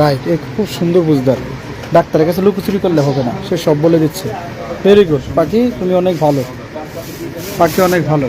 Write a খুব সুন্দর বুঝদার। ডাক্তারের কাছে লুকোচুরি করলে হবে না, সে সব বলে দিচ্ছে। ভেরি গুড পাখি তুমি অনেক ভালো। পাখি অনেক ভালো।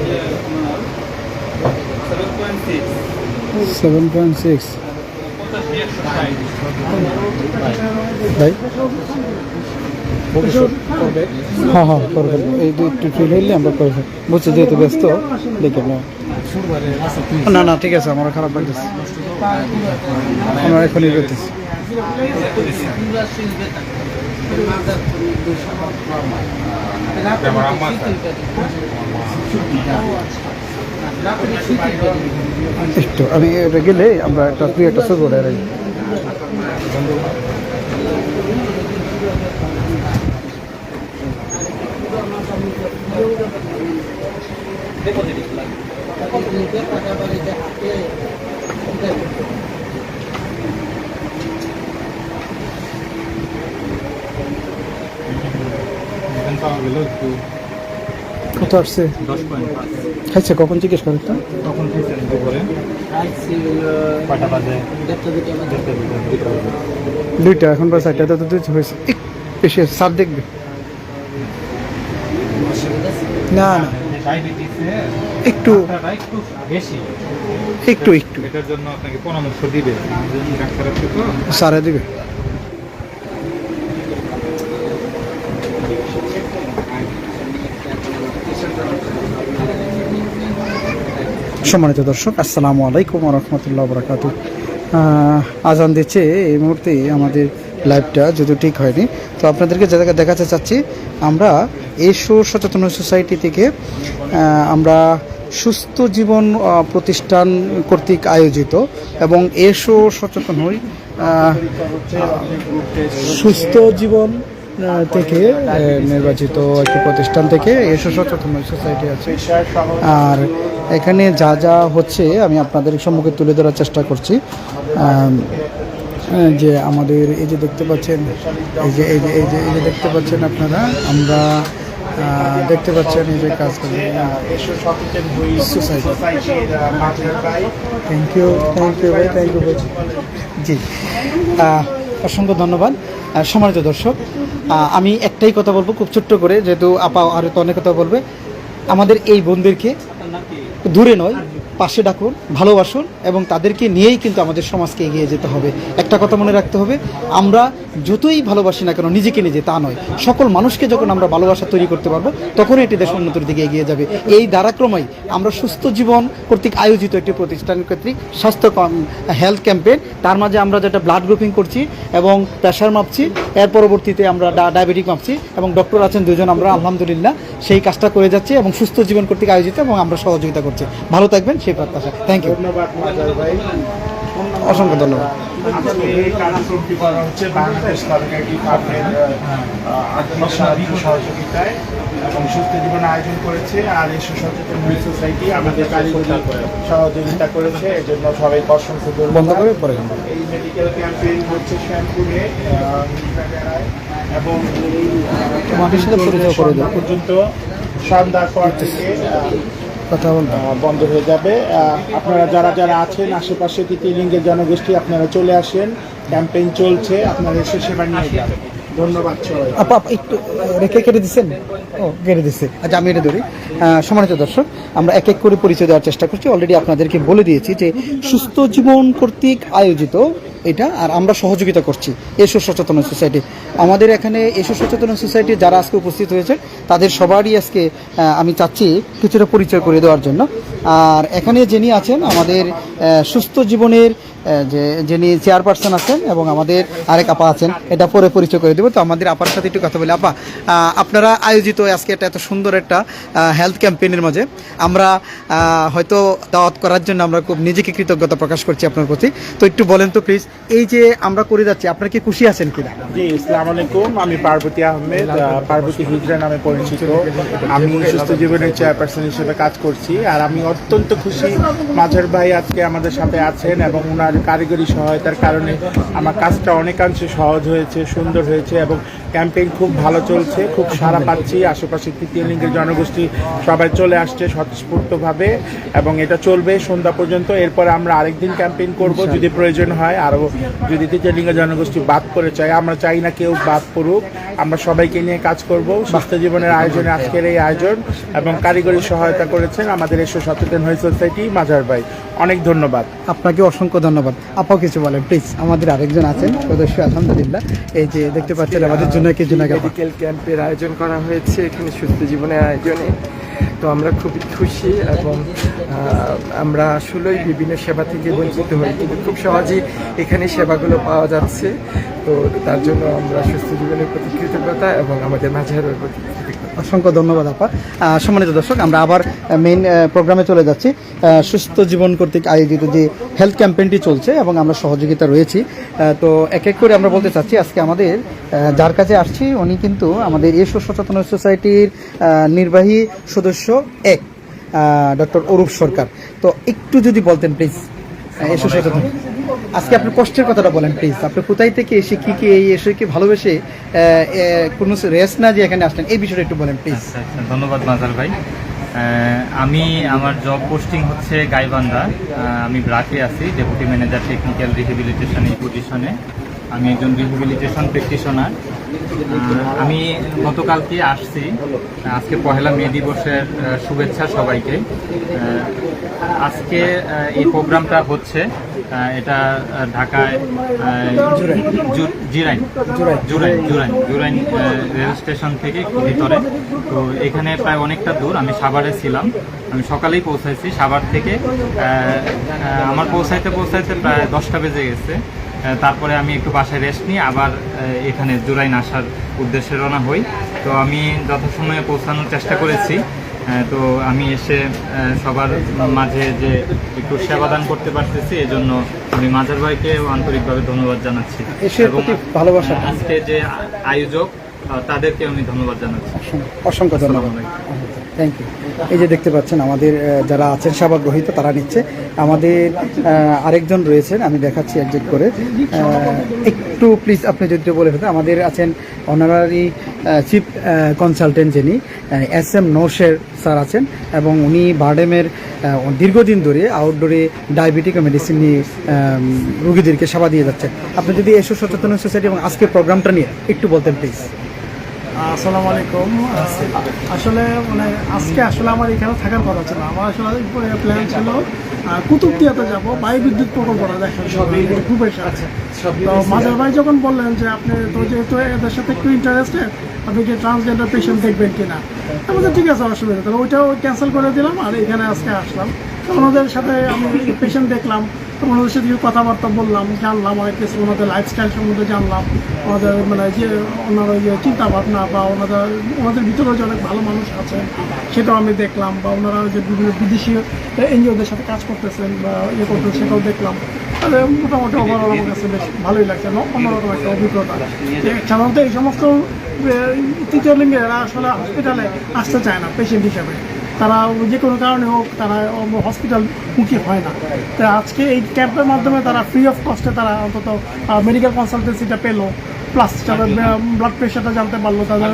সেভেন পয়েন্ট সিক্স ভাই? হ্যাঁ হ্যাঁ করবেন এই দুই একটু ফিল হইলে আমরা করে ফেলব। বুঝছি যেহেতু ব্যস্ত দেখে না না না ঠিক আছে আমার খারাপ লাগতেছে। আমরা এখনই করতেছি। একটু আমি এটা গেলে আমরা একটা দুই একটা ছবি ওঠাই রাখি কত আসছে? খাইছে কখন জিজ্ঞেস করেন তো? তখন দুপুরে। কটা বাজে। দুইটা এখন বা চারটা তো দুই হয়েছে। বেশি আছে সার দেখবে। না না। একটু। একটু একটু একটু। এটার জন্য আপনাকে পরামর্শ দিবে। ডাক্তার আছে তো? সারা দিবে। সম্মানিত দর্শক, আসসালামু আলাইকুম রহমতুল্লাহ বরাকাতু আজান দিচ্ছে এই মুহূর্তে আমাদের লাইভটা যদি ঠিক হয়নি। তো আপনাদেরকে যেটা দেখাতে চাচ্ছি, আমরা এসো সচেতন সোসাইটি থেকে আমরা সুস্থ জীবন প্রতিষ্ঠান কর্তৃক আয়োজিত এবং এসো সচেতন হই সুস্থ জীবন থেকে নির্বাচিত একটি প্রতিষ্ঠান থেকে এসো সচেতন সোসাইটি আছে। আর এখানে যা যা হচ্ছে আমি আপনাদের সম্মুখে তুলে ধরার চেষ্টা করছি। যে আমাদের এই যে দেখতে পাচ্ছেন, এই যে এই যে এই যে এই যে দেখতে পাচ্ছেন আপনারা, আমরা দেখতে পাচ্ছেন এই যে কাজ করি থ্যাংক ইউ থ্যাংক ইউ ভাই থ্যাংক ইউ ভাই। জি অসংখ্য ধন্যবাদ। সম্মানিত দর্শক আমি একটাই কথা বলব, খুব ছোট্ট করে, যেহেতু আপা আরও তো অনেক কথা বলবে। আমাদের এই বোনদেরকে দূরে নয়। পাশে ডাকুন, ভালোবাসুন এবং তাদেরকে নিয়েই কিন্তু আমাদের সমাজকে এগিয়ে যেতে হবে। একটা কথা মনে রাখতে হবে, আমরা যতই ভালোবাসি না কেন নিজেকে নিজে তা নয়। সকল মানুষকে যখন আমরা ভালোবাসা তৈরি করতে পারব, তখনই এটি দেশ উন্নতির দিকে এগিয়ে যাবে। এই ধারাক্রমেই আমরা সুস্থ জীবন কর্তৃক আয়োজিত একটি প্রতিষ্ঠান কর্তৃক স্বাস্থ্য হেলথ ক্যাম্পেইন, তার মাঝে আমরা যেটা ব্লাড গ্রুপিং করছি এবং প্রেশার মাপছি, এর পরবর্তীতে আমরা ডায়াবেটিক মাপছি এবং ডক্টর আছেন দুজন আমরা, আলহামদুলিল্লাহ, সেই কাজটা করে যাচ্ছি এবং সুস্থ জীবন কর্তৃক আয়োজিত এবং আমরা সহযোগিতা করছি। ভালো থাকবেন সেই প্রত্যাশা থ্যাংক ইউ ধন্যবাদ ভাই। অসংখ্য ধন্যবাদ। হচ্ছে বাংলাদেশ সরকারি সহযোগিতায় এবং সুস্থ জীবন আয়োজন করেছে আর এই সোসাইটি আমাদের কারিগরি সহযোগিতা করেছে। জন্য অসংখ্য বন্ধ করে পরে এই মেডিকেল ক্যাম্পেইন হচ্ছে শ্যামপুরে এবং এই। পর্যন্ত সন্ধ্যার পর থেকে কথা বলব বন্ধ হয়ে যাবে। আপনারা যারা যারা আছেন আশেপাশে তৃতীয় লিঙ্গের জনগোষ্ঠী আপনারা চলে আসেন। ক্যাম্পেইন চলছে আপনারা এসে সেবা নিয়ে যান। ধন্যবাদ আপা একটু রেখে কেটে দিচ্ছেন? ও কেটে দিচ্ছে। আচ্ছা আমি এটা ধরি। আহ, সম্মানিত দর্শক আমরা এক এক করে পরিচয় দেওয়ার চেষ্টা করছি। অলরেডি আপনাদেরকে বলে দিয়েছি যে সুস্থ জীবন কর্তৃক আয়োজিত এটা, আর আমরা সহযোগিতা করছি এসো সচেতন সোসাইটি। আমাদের এখানে এসো সচেতন সোসাইটি যারা আজকে উপস্থিত হয়েছে, তাদের সবারই আজকে আমি চাচ্ছি কিছুটা পরিচয় করে দেওয়ার জন্য। আর এখানে যিনি আছেন আমাদের সুস্থ জীবনের যে, যিনি চেয়ারপারসন আছেন এবং আমাদের আরেক আপা আছেন, এটা পরে পরিচয় করে দেবো। তো আমাদের আপার সাথে একটু কথা বলি। আপা আপনারা আয়োজিত আজকে একটা এত সুন্দর একটা হেলথ ক্যাম্পেইনের মাঝে। আমরা হয়তো দাওয়াত করার জন্য আমরা খুব নিজেকে কৃতজ্ঞতা প্রকাশ করছি আপনার প্রতি। তো একটু বলেন তো প্লিজ এই যে আমরা করে যাচ্ছি, আপনারা কি খুশি আছেন কিনা? জি ইসলাম আলাইকুম। আমি পার্বতী আহমেদ পার্বতী হিজরা নামে পরিচিত। আমি সুস্থ জীবনের চেয়ারপারসন হিসেবে কাজ করছি। আর আমি অত্যন্ত খুশি মাঝার ভাই আজকে আমাদের সাথে আছেন এবং ওনার কারিগরি সহায়তার কারণে আমার কাজটা অনেকাংশে সহজ হয়েছে, সুন্দর হয়েছে এবং ক্যাম্পেইন খুব ভালো চলছে খুব সারা পাচ্ছি। আশেপাশে তৃতীয় লিঙ্গের জনগোষ্ঠী সবাই চলে আসছে স্বতঃস্ফূর্তভাবে এবং এটা চলবে সন্ধ্যা পর্যন্ত। এরপরে আমরা আরেকদিন ক্যাম্পেইন করব যদি প্রয়োজন হয়। আরও যদি তৃতীয় লিঙ্গ জনগোষ্ঠী বাদ করে চাই আমরা চাই না কেউ বাদ পড়ুক। আমরা সবাইকে নিয়ে কাজ করব। সুস্থ জীবনের আয়োজনে আজকের এই আয়োজন এবং কারিগরি সহায়তা করেছেন আমাদের এসো সচেতন হয়ে সোসাইটি মাজার ভাই। অনেক ধন্যবাদ। আপনাকে অসংখ্য ধন্যবাদ। আপাও কিছু বলেন প্লিজ আমাদের আরেকজন আছেন সদস্য আলহামদুলিল্লাহ। এই যে দেখতে পাচ্ছেন আমাদের জন্য কিছু না মেডিকেল ক্যাম্পের আয়োজন করা হয়েছে এখানে সুস্থ জীবনের আয়োজনে। তো আমরা খুবই খুশি এবং আমরা আসলেই বিভিন্ন সেবা থেকে বঞ্চিত হই। কিন্তু খুব সহজেই এখানে সেবাগুলো পাওয়া যাচ্ছে। তো তার জন্য আমরা সুস্থ জীবনের প্রতি কৃতজ্ঞতা এবং আমাদের মাঝারের প্রতি অসংখ্য ধন্যবাদ আপা। সম্মানিত দর্শক আমরা আবার মেইন প্রোগ্রামে চলে যাচ্ছি। সুস্থ জীবন কর্তৃক আয়োজিত যে হেলথ ক্যাম্পেইনটি চলছে এবং আমরা সহযোগিতা রয়েছি। তো এক এক করে আমরা বলতে চাচ্ছি আজকে আমাদের যার কাছে আসছি উনি কিন্তু আমাদের এসো সচেতন সোসাইটির নির্বাহী সদস্য এক ডক্টর অরূপ সরকার। তো একটু যদি বলতেন প্লিজ এসো সচেতন। আজকে আপনার কষ্টের কথাটা বলেন প্লিজ আপনি কোথায় থেকে এসে কি কি এই এসে কি ভালোবেসে কোনো রেস্ট না যে এখানে আসলেন, এই বিষয়টা একটু বলেন প্লিজ আচ্ছা আচ্ছা ধন্যবাদ মাজার ভাই। আমি আমার জব পোস্টিং হচ্ছে গাইবান্ধা। আমি ব্রাকে আছি ডেপুটি ম্যানেজার টেকনিক্যাল রিহেবিলিটেশন এই পজিশনে আমি একজন রিহেবিলিটেশন প্র্যাকটিশনার আমি গতকালকে আসছি, আজকে পহেলা মে দিবসের শুভেচ্ছা সবাইকে। আজকে এই প্রোগ্রামটা হচ্ছে এটা ঢাকায় জিরাইন। জুরাইন জুরাইন জুরাইন রেল স্টেশন থেকে ভিতরে তো এখানে প্রায় অনেকটা দূর, আমি সাভারে ছিলাম। আমি সকালেই পৌঁছাইছি, সাভার থেকে আমার পৌঁছাইতে পৌঁছাইতে প্রায় দশটা বেজে গেছে। তারপরে আমি একটু বাসায় রেস্ট নিই, আবার এখানে জুরাইন আসার উদ্দেশ্যে রওনা হই। তো আমি যথাসময়ে পৌঁছানোর চেষ্টা করেছি। তো আমি এসে সবার মাঝে যে একটু সেবাদান করতে পারতেছি এই জন্য আমি মাজার ভাইকে আন্তরিকভাবে ধন্যবাদ জানাচ্ছি। ভালোবাসা। আজকে যে আয়োজক তাদেরকে আমি ধন্যবাদ জানাচ্ছি। অসংখ্য ধন্যবাদ। থ্যাংক ইউ এই যে দেখতে পাচ্ছেন, আমাদের যারা আছেন সেবা গ্রহীত তারা নিচ্ছে। আমাদের আরেকজন রয়েছেন, আমি দেখাচ্ছি একজেক্ট করে। একটু প্লিজ আপনি যদি বলে ফেলতেন আমাদের আছেন অনারারি চিফ কনসালটেন্ট যিনি এস এম নৌশের স্যার আছেন এবং উনি বারডেমের দীর্ঘদিন ধরে আউটডোরে ডায়াবেটিক মেডিসিন নিয়ে রুগীদেরকে সেবা দিয়ে যাচ্ছেন। আপনি যদি এসো সচেতন সোসাইটি এবং আজকের প্রোগ্রামটা নিয়ে একটু বলতেন প্লিজ আসসালামু আলাইকুম। আসলে মানে আজকে আসলে আমার এখানে থাকার কথা ছিল। আমার আসলে প্ল্যান ছিল কুতুবদিয়াতে যাব বায়ু বিদ্যুৎ প্রকল্পটা দেখার জন্য। গ্রুপের সাথে তো মাজার ভাই যখন বললেন যে আপনি তো যেহেতু এদের সাথে একটু ইন্টারেস্টেড আপনি কি ট্রান্সজেন্ডার পেশেন্ট দেখবেন কিনা? আমাদের ঠিক আছে অসুবিধা। তাহলে ওইটাও ক্যান্সেল করে দিলাম আর এখানে আজকে আসলাম। তো ওনাদের সাথে আমি পেশেন্ট দেখলাম। তো সাথে কিছু কথাবার্তা বললাম, জানলাম অনেক কিছু, ওনাদের লাইফস্টাইল সম্বন্ধে জানলাম, ওনাদের মানে যে ওনার যে চিন্তা ভাবনা বা ওনাদের ওনাদের ভিতরে যে অনেক ভালো মানুষ আছেন, সেটাও আমি দেখলাম বা ওনারা যে বিভিন্ন বিদেশি এনজিওদের সাথে কাজ করতেছেন বা ইয়ে করতেছেন, সেটাও দেখলাম। তাহলে মোটামুটি ওভারঅল আমার কাছে বেশ ভালোই লাগছে অন্যরকম একটা অভিজ্ঞতা। সাধারণত এই সমস্ত তৃতীয় লিঙ্গের আসলে হসপিটালে আসতে চায় না পেশেন্ট হিসেবে। তারা যে কোনো কারণে হোক তারা হসপিটাল মুখী হয় না। তো আজকে এই ক্যাম্পের মাধ্যমে তারা ফ্রি অফ কস্টে তারা অন্তত মেডিকেল কনসালটেন্সিটা পেল প্লাস তাদের ব্লাড প্রেশারটা জানতে পারল তাদের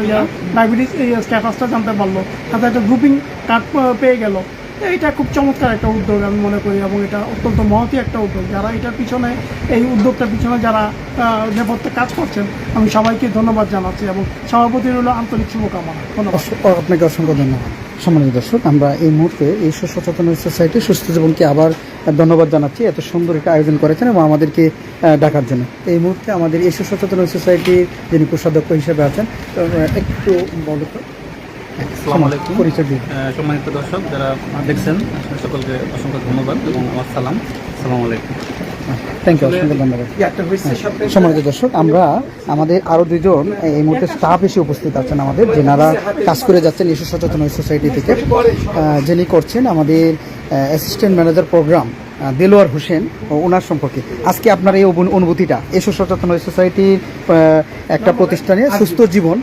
ডায়াবেটিস স্ট্যাটাসটা জানতে পারল তাদের একটা গ্রুপিং কার্ড পেয়ে গেল। এইটা খুব চমৎকার একটা উদ্যোগ আমি মনে করি এবং এটা অত্যন্ত মহতি একটা উদ্যোগ। যারা এটার পিছনে এই উদ্যোগটার পিছনে যারা নেপথ্যে কাজ করছেন আমি সবাইকে ধন্যবাদ জানাচ্ছি এবং সভাপতি রইল আন্তরিক শুভকামনা। আপনাকে অসংখ্য ধন্যবাদ। সম্মানিত দর্শক আমরা এই মুহূর্তে এই সচেতন সোসাইটি সুস্থ জীবনকে আবার ধন্যবাদ জানাচ্ছি। এত সুন্দর একটা আয়োজন করেছেন এবং আমাদেরকে ডাকার জন্য। এই মুহূর্তে আমাদের এই সচেতন সোসাইটির যিনি কোষাধ্যক্ষ হিসেবে আছেন একটু বলো তো। পরিচয় সম্মানিত দর্শক যারা দেখছেন সকলকে অসংখ্য ধন্যবাদ এবং আমার সালাম। আসসালামু আলাইকুম। থ্যাংক ইউ অসংখ্য ধন্যবাদ। ইয়াটা সম্মানিত দর্শক আমরা আমাদের আরও দুজন এই মুহূর্তে স্টাফ এসে উপস্থিত আছেন আমাদের যেনারা কাজ করে যাচ্ছেন ইস্যু সচেতন সোসাইটি থেকে। যিনি করছেন আমাদের assistant manager program Delwar Hossain ও ওনার সম্পর্কে। আজকে আপনার এই অনুভূতিটা এসো সচেতন সোসাইটির একটা প্রতিষ্ঠানে সুস্থ জীবন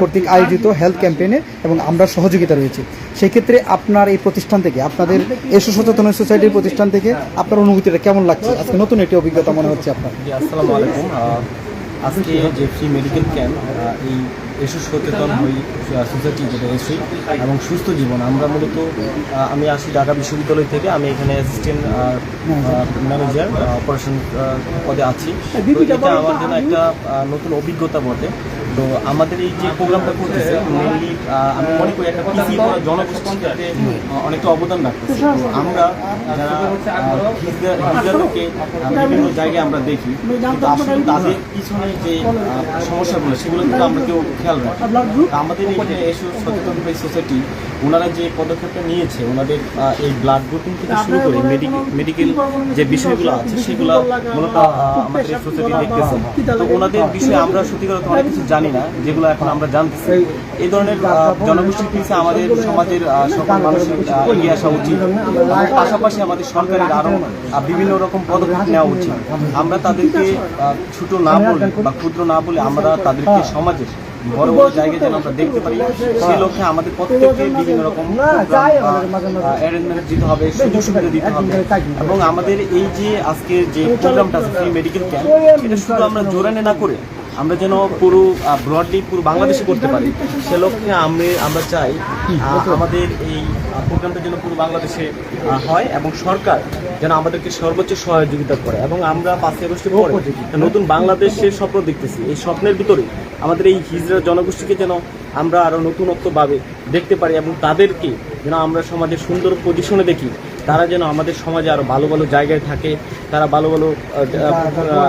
কর্তৃক আয়োজিত হেলথ ক্যাম্পেইনে এবং আমরা সহযোগিতা রয়েছে। সেই ক্ষেত্রে আপনার এই প্রতিষ্ঠান থেকে আপনাদের এসো সচেতন সোসাইটির প্রতিষ্ঠান থেকে আপনার অনুভূতিটা কেমন লাগছে? আজকে নতুন একটি অভিজ্ঞতা মনে হচ্ছে আপনার। আসসালামু আলাইকুম। আজকে যে ফ্রি মেডিকেল ক্যাম্প এই এসু সচেতন হই সোসাইটি যেটা এসি এবং সুস্থ জীবন। আমরা মূলত আমি আসি ঢাকা বিশ্ববিদ্যালয় থেকে আমি এখানে অ্যাসিস্ট্যান্ট ম্যানেজার অপারেশন পদে আছি। এটা আমার জন্য একটা নতুন অভিজ্ঞতা বটে। তো আমাদের এই যে প্রোগ্রামটা করতেছে মেনলি আমি মনে করি একটা পিসি করা জনগোষ্ঠীর অনেকটা অবদান রাখতেছে। আমরা যারা বিভিন্ন জায়গায় আমরা দেখি। কিন্তু আসলে তাদের পিছনে যে সমস্যাগুলো, সেগুলো কিন্তু আমরা কেউ খেয়াল রাখি। আমাদের এই এসব সচেতন সোসাইটি, ওনারা যে পদক্ষেপটা নিয়েছে, ওনাদের এই ব্লাড গ্রুপিং থেকে শুরু করে মেডিকেল যে বিষয়গুলো আছে, সেগুলো মূলত আমাদের সোসাইটি দেখতেছে। তো ওনাদের বিষয়ে আমরা সত্যিকার অনেক কিছু জানি। না, যেগুলো এখন আমরা জানতেছি। এই ধরনের জনগোষ্ঠীর পিছিয়ে আমাদের সমাজের সকল মানুষের এগিয়ে আসা উচিত। পাশাপাশি আমাদের সরকারের আরও বিভিন্ন রকম পদক্ষেপ নেওয়া উচিত। আমরা তাদেরকে ছোট না বলে বা ক্ষুদ্র না বলে আমরা তাদেরকে সমাজের বড় বড় জায়গায় যেন আমরা দেখতে পারি সেই লক্ষ্যে আমাদের প্রত্যেককে বিভিন্ন রকম অ্যারেঞ্জমেন্ট দিতে হবে, সুযোগ সুবিধা দিতে হবে। এবং আমাদের এই যে আজকে যে প্রোগ্রামটা আছে ফ্রি মেডিকেল ক্যাম্প এটা শুধু আমরা জোরানে না করে আমরা যেন পুরো ব্রডলি পুরো বাংলাদেশে করতে পারি। সে লক্ষ্যে আমি আমরা চাই আমাদের এই প্রোগ্রামটা যেন পুরো বাংলাদেশে হয় এবং সরকার যেন আমাদেরকে সর্বোচ্চ সহযোগিতা করে এবং আমরা পাঁচই আগস্টের পরে নতুন বাংলাদেশের স্বপ্ন দেখতেছি। এই স্বপ্নের ভিতরে আমাদের এই হিজড়া জনগোষ্ঠীকে যেন আমরা আরও নতুনত্বভাবে দেখতে পারি এবং তাদেরকে যেন আমরা সমাজের সুন্দর পজিশনে দেখি। তারা যেন আমাদের সমাজে আরও ভালো ভালো জায়গায় থাকে তারা ভালো ভালো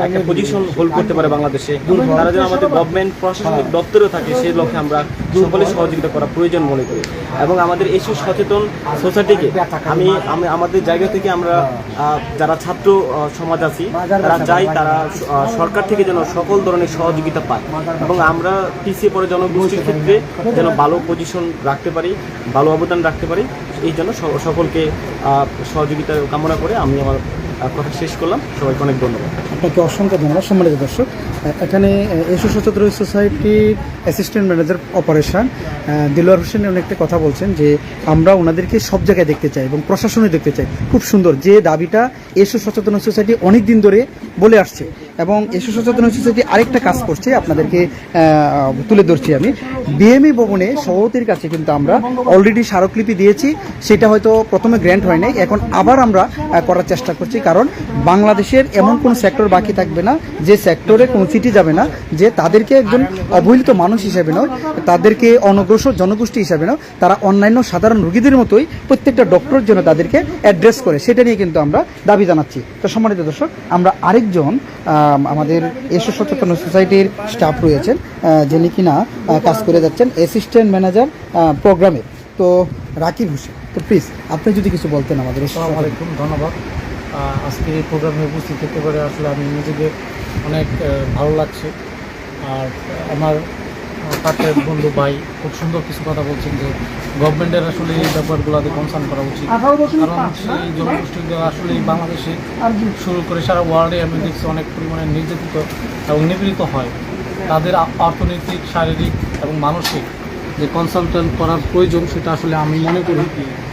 একটা পজিশন হোল্ড করতে পারে বাংলাদেশে। তারা যেন আমাদের গভর্নমেন্ট প্রশাসনিক দপ্তরেও থাকে সেই লক্ষ্যে আমরা সকলে সহযোগিতা করা প্রয়োজন মনে করি। এবং আমাদের এইসব সচেতন সোসাইটিকে আমি আমি আমাদের জায়গা থেকে আমরা যারা ছাত্র সমাজ আছি তারা চাই তারা সরকার থেকে যেন সকল ধরনের সহযোগিতা পায়। এবং আমরা পিছিয়ে পড়ে জনগোষ্ঠীর ক্ষেত্রে যেন ভালো পজিশন রাখতে পারি ভালো অবদান রাখতে পারি এই জন্য সকলকে সহযোগিতা কামনা করে আমি আমার কথা শেষ করলাম। সবাইকে অনেক ধন্যবাদ। আপনাকে অসংখ্য ধন্যবাদ, সম্মানিত দর্শক। এখানে এসো সচেতন সোসাইটির assistant manager operation Dilwar Hossain অনেকটা কথা বলছেন যে, আমরা ওনাদেরকে সব জায়গায় দেখতে চাই এবং প্রশাসনে দেখতে চাই। খুব সুন্দর। যে দাবিটা এসো সচেতন সোসাইটি অনেক দিন ধরে বলে আসছে এবং এসো সচেতন সোসাইটি আরেকটা কাজ করছে, আপনাদেরকে তুলে ধরছি আমি। বিএমই ভবনে সভাপতির কাছে কিন্তু আমরা অলরেডি স্মারকলিপি দিয়েছি, সেটা হয়তো প্রথমে গ্র্যান্ট হয় নাই, এখন আবার আমরা করার চেষ্টা করছি, কারণ বাংলাদেশের এমন কোন সেক্টর বাকি থাকবে না, যে সেক্টরে কোনো চিঠি যাবে না, যে তাদেরকে একজন অবহেলিত মানুষ হিসেবে নয়, তাদেরকে অনগ্রসর জনগোষ্ঠী হিসেবে নয়, তারা অন্যান্য সাধারণ রোগীদের মতোই প্রত্যেকটা ডক্টরের জন্য তাদেরকে অ্যাড্রেস করে, সেটা নিয়ে কিন্তু আমরা দাবি জানাচ্ছি। তো সম্মানিত দর্শক, আমরা আরেকজন আমাদের এসো সচেতন সোসাইটির স্টাফ রয়েছেন যিনি কিনা কাজ করে যাচ্ছেন অ্যাসিস্ট্যান্ট ম্যানেজার প্রোগ্রামে তো রাকিব হোসেন তো প্লিজ আপনি যদি কিছু বলতেন আমাদের আলাইকুম ধন্যবাদ। আজকে এই প্রোগ্রামে উপস্থিত হতে পারে আসলে আমি নিজেকে অনেক ভালো লাগছে। আর আমার পার্টের বন্ধু ভাই খুব সুন্দর কিছু কথা বলছেন যে গভর্নমেন্টের আসলে এই ব্যাপারগুলোতে কনসার্ন করা উচিত। কারণ সেই জনগোষ্ঠীগুলো আসলে বাংলাদেশে শুরু করে সারা ওয়ার্ল্ডে আমি দেখছি অনেক পরিমাণে নির্যাতিত এবং নিপীড়িত হয়। তাদের অর্থনৈতিক শারীরিক এবং মানসিক যে কনসালটেন্ট করার প্রয়োজন সেটা আসলে আমি মনে করি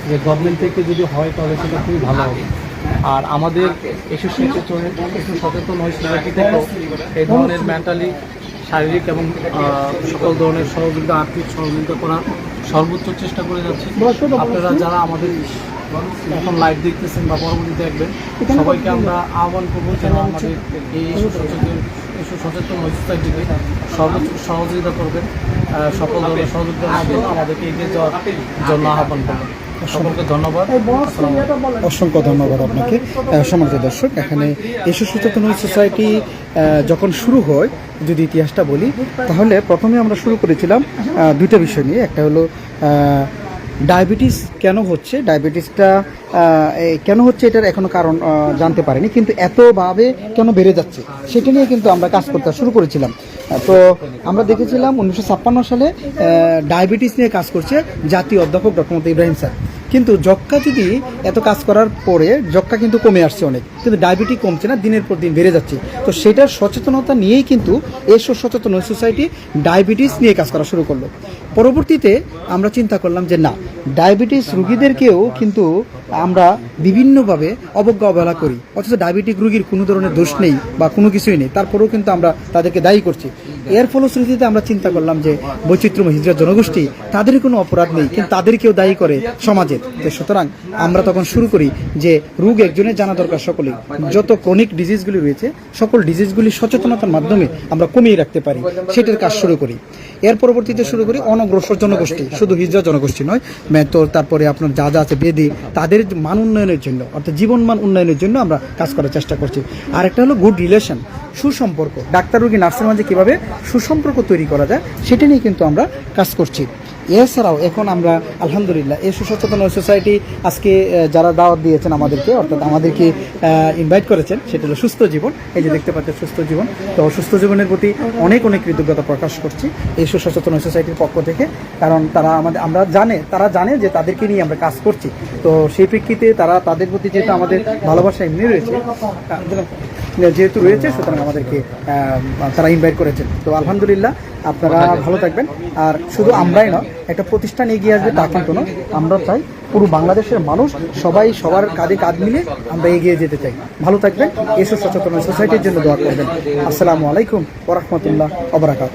যে গভর্নমেন্ট থেকে যদি হয় তাহলে সেটা খুবই ভালো হবে। আর আমাদের এসব সচেতন এসব সচেতন হয় সোসাইটি থেকেও এই ধরনের মেন্টালি শারীরিক এবং সকল ধরনের সহযোগিতা আর্থিক সহযোগিতা করার সর্বোচ্চ চেষ্টা করে যাচ্ছি। আপনারা যারা আমাদের এখন লাইভ দেখতেছেন বা পরবর্তী দেখবেন সবাইকে আমরা আহ্বান করব যেন আমাদের এই সচেতন ইস্যু সচেতন সোসাইটিকে সর্বোচ্চ সহযোগিতা করবেন সকল ধরনের সহযোগিতার মাধ্যমে আমাদেরকে এগিয়ে যাওয়ার জন্য আহ্বান করবেন সকলকে ধন্যবাদ। অসংখ্য ধন্যবাদ আপনাকে। সম্মানিত দর্শক এখানে এসব সচেতন সোসাইটি যখন শুরু হয় যদি ইতিহাসটা বলি তাহলে প্রথমে আমরা শুরু করেছিলাম দুইটা বিষয় নিয়ে। একটা হলো ডায়াবেটিস কেন হচ্ছে? ডায়াবেটিসটা কেন হচ্ছে এটার এখনও কারণ জানতে পারিনি কিন্তু এতভাবে কেন বেড়ে যাচ্ছে সেটা নিয়ে কিন্তু আমরা কাজ করতে শুরু করেছিলাম। তো আমরা দেখেছিলাম উনিশশো ছাপ্পান্ন সালে ডায়াবেটিস নিয়ে কাজ করছে জাতীয় অধ্যাপক ডক্টর মোহাম্মদ ইব্রাহিম স্যার। কিন্তু যক্কা যদি এত কাজ করার পরে যক্কা কিন্তু কমে আসছে অনেক, কিন্তু ডায়াবেটিস কমছে না, দিনের পর দিন বেড়ে যাচ্ছে। তো সেটার সচেতনতা নিয়েই কিন্তু এসো সচেতন সোসাইটি ডায়াবেটিস নিয়ে কাজ করা শুরু করল। পরবর্তীতে আমরা চিন্তা করলাম যে না, ডায়াবেটিস রুগীদেরকেও কিন্তু আমরা বিভিন্নভাবে অবজ্ঞা অবহেলা করি। অথচ ডায়াবেটিক রুগীর কোনো ধরনের দোষ নেই বা কোনো কিছুই নেই। তারপরেও কিন্তু আমরা তাদেরকে দায়ী করছি। এর ফলশ্রুতিতে আমরা চিন্তা করলাম যে বৈচিত্র্যময় হিজড়া জনগোষ্ঠী তাদের কোনো অপরাধ নেই, কিন্তু তাদেরকেও দায়ী করে সমাজে তো সুতরাং আমরা তখন শুরু করি যে রোগ একজনের জানা দরকার সকলেই। যত ক্রনিক ডিজিজগুলি রয়েছে, সকল ডিজিজগুলি সচেতনতার মাধ্যমে আমরা কমিয়ে রাখতে পারি। সেটার কাজ শুরু করি। এর পরবর্তীতে শুরু করি অনগ্রসর জনগোষ্ঠী। শুধু হিজড়া জনগোষ্ঠী নয়, মেতর, তারপরে আপনার যা যা আছে বেদি, তাদের মান উন্নয়নের জন্য, অর্থাৎ জীবনমান উন্নয়নের জন্য আমরা কাজ করার চেষ্টা করছি। আর একটা হলো গুড রিলেশন সুসম্পর্ক। ডাক্তার, রোগী, নার্সের মাঝে কীভাবে সুসম্পর্ক তৈরি করা যায়, সেটা নিয়ে কিন্তু আমরা কাজ করছি। এছাড়াও এখন আমরা, আলহামদুলিল্লাহ, এই সুসচেতন সোসাইটি আজকে যারা দাওয়াত দিয়েছেন আমাদেরকে, অর্থাৎ আমাদেরকে ইনভাইট করেছেন, সেটা হলো সুস্থ জীবন। এই যে দেখতে পাচ্ছেন সুস্থ জীবন, তো সুস্থ জীবনের প্রতি অনেক অনেক কৃতজ্ঞতা প্রকাশ করছি এই সুসচেতন সোসাইটির পক্ষ থেকে। কারণ তারা আমাদের, আমরা জানে, তারা জানে যে তাদেরকে নিয়ে আমরা কাজ করছি। তো সেই প্রেক্ষিতে তারা, তাদের প্রতি যেহেতু আমাদের ভালোবাসা এমনি রয়েছে যেহেতু রয়েছে, সুতরাং আমাদেরকে তারা ইনভাইট করেছেন। তো আলহামদুলিল্লাহ, আপনারা ভালো থাকবেন। আর শুধু আমরাই নয়, একটা প্রতিষ্ঠান এগিয়ে আসবে তা কিন্তু নয়। আমরা চাই পুরো বাংলাদেশের মানুষ সবাই সবার কাঁধে কাঁধ মিলে আমরা এগিয়ে যেতে চাই। ভালো থাকবেন এসব সচেতন সোসাইটির জন্য দোয়া করবেন। আসসালামু আলাইকুম ওরহমতুল্লাহ অবরাকাত